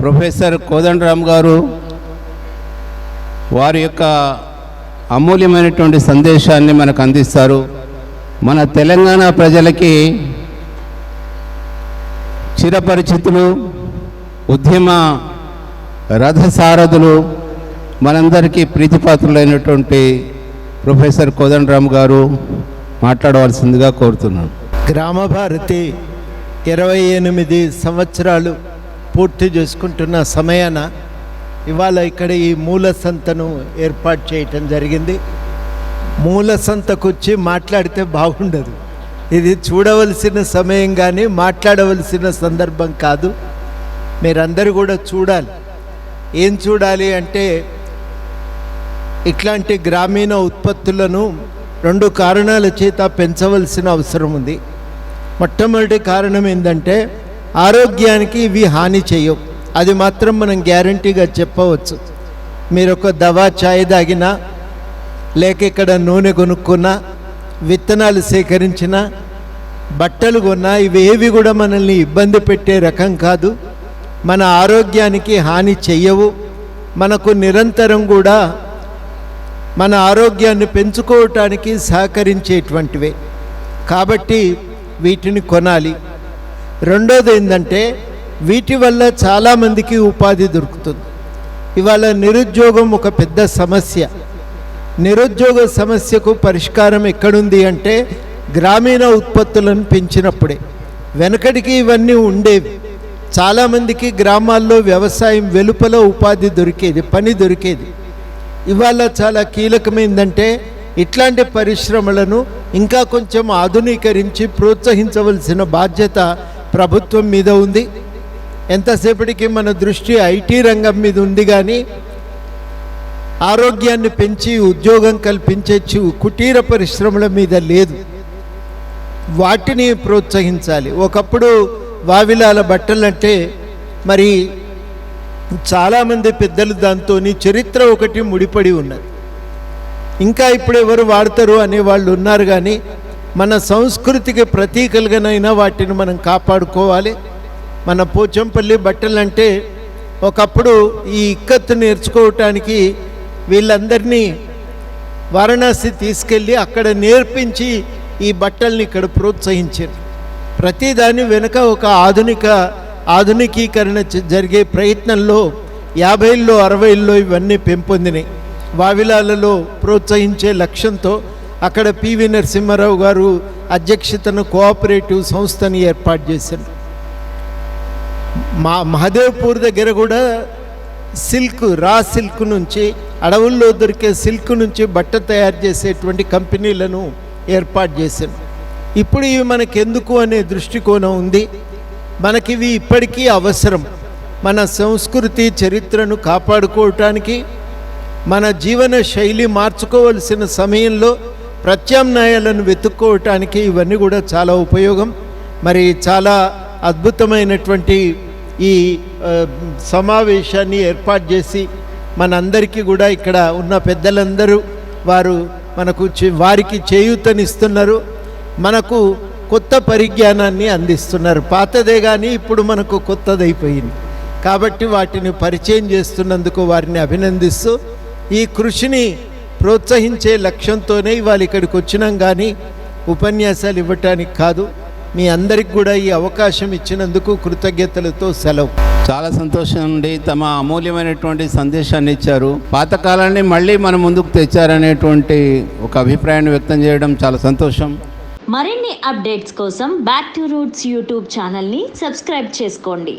Professor Kodandaram గారు వారి యొక్క అమూల్యమైనటువంటి సందేశాన్ని మనకు అందిస్తారు. మన తెలంగాణ ప్రజలకి చిరపరిచితులు ఉద్యమ రథసారథులు మనందరికీ ప్రీతిపాత్రులైనటువంటి ప్రొఫెసర్ కోదండరామ్ గారు మాట్లాడవలసిందిగా కోరుతున్నాను. గ్రామ భారతి ఇరవై ఎనిమిది సంవత్సరాలు పూర్తి చేసుకుంటున్న సమయాన ఇవాళ ఇక్కడ ఈ మూల సంతను ఏర్పాటు చేయటం జరిగింది. మూల సంతకు వచ్చి మాట్లాడితే బాగుండదు. ఇది చూడవలసిన సమయం కానీ మాట్లాడవలసిన సందర్భం కాదు. మీరందరూ కూడా చూడాలి. ఏం చూడాలి అంటే ఇట్లాంటి గ్రామీణ ఉత్పత్తులను రెండు కారణాల చేత పెంచవలసిన అవసరం ఉంది. మొట్టమొదటి కారణం ఏంటంటే ఆరోగ్యానికి ఇవి హాని చేయవు. అది మాత్రం మనం గ్యారంటీగా చెప్పవచ్చు. మీరు ఒక దవా ఛాయ్ తాగినా లేక ఇక్కడ నూనె కొనుక్కున్నా విత్తనాలు సేకరించినా బట్టలు కొన్నా ఇవేవి కూడా మనల్ని ఇబ్బంది పెట్టే రకం కాదు. మన ఆరోగ్యానికి హాని చెయ్యవు. మనకు నిరంతరం కూడా మన ఆరోగ్యాన్ని పెంచుకోవటానికి సహకరించేటువంటివే. కాబట్టి వీటిని కొనాలి. రెండోది ఏంటంటే వీటి వల్ల చాలామందికి ఉపాధి దొరుకుతుంది. ఇవాళ నిరుద్యోగం ఒక పెద్ద సమస్య. నిరుద్యోగ సమస్యకు పరిష్కారం ఎక్కడుంది అంటే గ్రామీణ ఉత్పత్తులను పెంచినప్పుడే. వెనకటికి ఇవన్నీ ఉండేవి. చాలామందికి గ్రామాల్లో వ్యవసాయం వెలుపల ఉపాధి దొరికేది పని దొరికేది. ఇవాళ చాలా కీలకమైందంటే ఇట్లాంటి పరిశ్రమలను ఇంకా కొంచెం ఆధునీకరించి ప్రోత్సహించవలసిన బాధ్యత ప్రభుత్వం మీద ఉంది. ఎంతసేపటికి మన దృష్టి ఐటీ రంగం మీద ఉంది కానీ ఆరోగ్యాన్ని పెంచి ఉద్యోగం కల్పించే కుటీర పరిశ్రమల మీద లేదు. వాటిని ప్రోత్సహించాలి. ఒకప్పుడు వావిలాల బట్టలంటే మరి చాలామంది పెద్దలు దాంతో చరిత్ర ఒకటి ముడిపడి ఉన్నది. ఇంకా ఇప్పుడు ఎవరు వాడతారు అనే వాళ్ళు ఉన్నారు కానీ మన సంస్కృతికి ప్రతీకలుగానైనా వాటిని మనం కాపాడుకోవాలి. మన పోచంపల్లి బట్టలంటే ఒకప్పుడు ఈ ఇక్కత్తు నేర్చుకోవటానికి వీళ్ళందరినీ వారణాసి తీసుకెళ్ళి అక్కడ నేర్పించి ఈ బట్టల్ని ఇక్కడ ప్రోత్సహించారు. ప్రతిదాని వెనుక ఒక ఆధునిక ఆధునికీకరణ జరిగే ప్రయత్నంలో యాభైల్లో అరవైల్లో ఇవన్నీ పెంపొందినాయి. వావిలాలలో ప్రోత్సహించే లక్ష్యంతో అక్కడ పివి నరసింహారావు గారు అధ్యక్షతను కోఆపరేటివ్ సంస్థని ఏర్పాటు చేశారు. మా మహదేవ్పూర్ దగ్గర కూడా సిల్క్ రా సిల్క్ నుంచి అడవుల్లో దొరికే సిల్క్ నుంచి బట్ట తయారు చేసేటువంటి కంపెనీలను ఏర్పాటు చేశాను ఇప్పుడు ఇవి మనకెందుకు అనే దృష్టికోణం ఉంది. మనకివి ఇప్పటికీ అవసరం. మన సంస్కృతి చరిత్రను కాపాడుకోవటానికి మన జీవన శైలి మార్చుకోవలసిన సమయంలో ప్రత్యామ్నాయాలను వెతుక్కోవటానికి ఇవన్నీ కూడా చాలా ఉపయోగం. మరి చాలా అద్భుతమైనటువంటి ఈ సమావేశాన్ని ఏర్పాటు చేసి మనందరికీ కూడా ఇక్కడ ఉన్న పెద్దలందరూ వారు మనకు చే- వారికి చేయూతనిస్తున్నారు. మనకు కొత్త పరిజ్ఞానాన్ని అందిస్తున్నారు. పాతదే కానీ ఇప్పుడు మనకు కొత్తదైపోయింది. కాబట్టి వాటిని పరిచయం చేస్తున్నందుకు వారిని అభినందిస్తూ ఈ కృషిని ప్రోత్సహించే లక్ష్యంతోనే ఇవాళ ఇక్కడికి వచ్చినాం కానీ ఉపన్యాసాలు ఇవ్వటానికి కాదు. మీ అందరికి కూడా ఈ అవకాశం ఇచ్చినందుకు కృతజ్ఞతలతో సెలవు. చాలా సంతోషం అండి. తమ అమూల్యమైనటువంటి సందేశాన్ని ఇచ్చారు. పాతకాలాన్ని మళ్ళీ మన ముందుకు తెచ్చారనేటువంటి ఒక అభిప్రాయాన్ని వ్యక్తం చేయడం చాలా సంతోషం. మరిన్ని అప్డేట్స్ కోసం బ్యాక్ టు రూట్స్ యూట్యూబ్ ఛానల్ని సబ్స్క్రైబ్ చేసుకోండి.